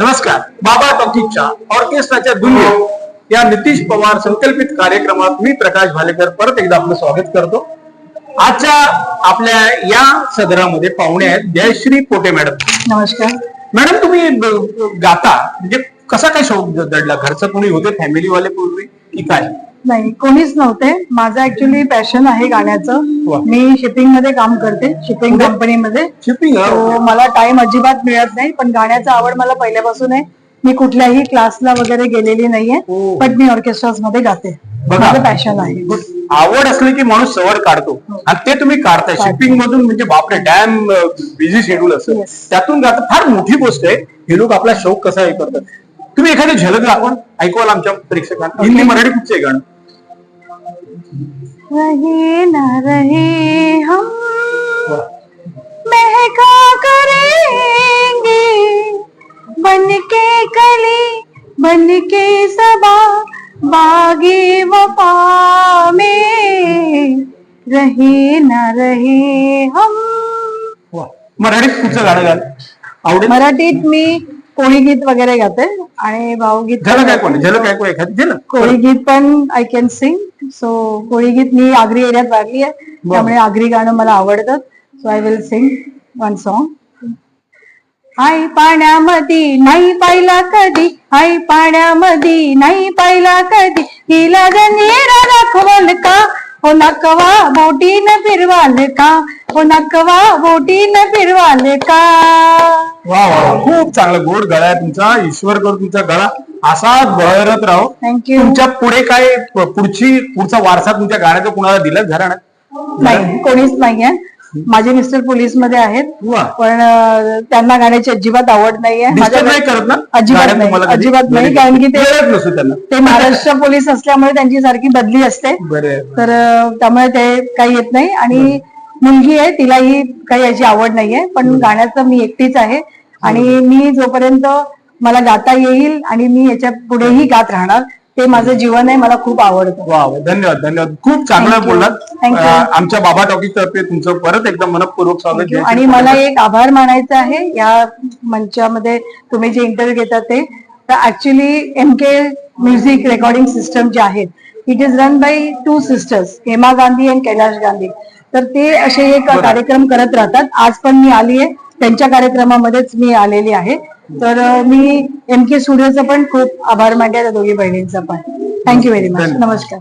नमस्कार बाबा टॉकीजच्या ऑर्केस्ट्राच्या दुनियेत या नितीश पवार संकल्पित कार्यक्रमात मी प्रकाश भालेकर परत एकदा आपलं स्वागत करतो. आजच्या आपल्या या सदरामध्ये पाहुणे आहेत जयश्री पोटे मॅडम. नमस्कार. मॅडम तुम्ही गाता म्हणजे कसा काय शौक दडला? घरचं कोणी होते फॅमिलीवाले पूर्वी की काय? नाही कोणीच नव्हते. माझं ऍक्च्युली पॅशन आहे गाण्याचं. मी शिपिंगमध्ये काम करते शिपिंग? कंपनीमध्ये शिपिंग मला टाइम अजिबात मिळत नाही पण गाण्याचं आवड मला पहिल्यापासून आहे. मी कुठल्याही क्लासला वगैरे गेलेली नाहीये हो. पण मी ऑर्केस्ट्राजमध्ये गाते. माझं पॅशन आहे. आवड असली की माणूस सवड काढतो. आणि ते तुम्ही काढताय. शिपिंग मधून म्हणजे बापरे डॅम बिझी शेड्यूल असं Yes. त्यातून गाता. फार मोठी गोष्ट आहे हे लोक आपला शौक कसा हे करतात. तुम्ही एखादी झलक दाखवा. ऐकवाल आमच्या प्रेक्षकांना. हिंदी मराठी कुठचे गाणं? रहे ना रहे हम. महका करेंगे। बन के कली बन के सबा बागे वफा में। रहे न रहे हम. मराठीत कुठचं गाणं गाल? आवडेल? मराठीत मी कोळी गीत वगैरे गाते आणि भावगीत झलक ऐकू ना झलक ऐकू एखादी झलक कोळी गीत पण I can sing so Koli गीत मी आगरी एरियात वाढली आहे. त्यामुळे आगरी गाणं मला आवडतं. So I will sing one song आई पाण्यामध्ये नाही पाहिला कधी. आई पाण्यामध्ये नाही पाहिला कधी. हिला जनीरा दाखवल का? हो नकवा बोटीनं फिरवाल का? हो नकवा बोटीनं फिरवाल का? वा वा वा. खूप चांगला गोड गळा आहे तुमचा. ईश्वर कर तुमचा गळा. असाच बहरत राहो. थँक्यू तुमच्यापुढे काय पुढची पुढचा वारसा तुमच्या गाण्याचा कुणाला दिला? घराण्यात नाही कोणीच नाहीये. माझे मिस्टर पोलीसमध्ये आहेत. वा. पण अं, त्यांना गाण्याची अजिबात आवड नाहीये. नाही करत ना? अजिबात गाण्यात नाही कधी? अजिबात नाही. कारण की ते वेळच नसतो त्यांना. ते महाराष्ट्र पोलीस असल्यामुळे त्यांची सारखी बदली असते. बरे. तर अं, त्यामुळे ते काही येत नाही. आणि मुलगी आहे तिलाही काही याची आवड नाहीये. पण गाण्याचं मी एकटीच आहे. आणि मी जोपर्यंत मला गाता येईल आणि मी याच्या पुढेही गात राहणार. ते माझं जीवन आहे मला खूप आवडतं. वा वा धन्यवाद धन्यवाद. खूप चांगलं Thank you. बोललात. Thank you. अं, आमच्या बाबा टॉकीज तर्फे तुमचं परत एकदा मनपूर्वक स्वागत. आणि मला. एक आभार मानायचा आहे. या मंचामध्ये तुम्ही जे इंटरव्ह्यू घेतात ते. तर actually M K music recording system जे आहेत it is run by two sisters Hema Gandhi and Kailash Gandhi तर ते असे एक कार्यक्रम करत राहतात. आज पण मी आली आहे त्यांच्या कार्यक्रमामध्येच मी आलेली आहे. तर मी एम के स्टुडिओचं पण खूप आभार मानते त्या दोघी बहिणींचा पण. Thank you very much. नमस्कार.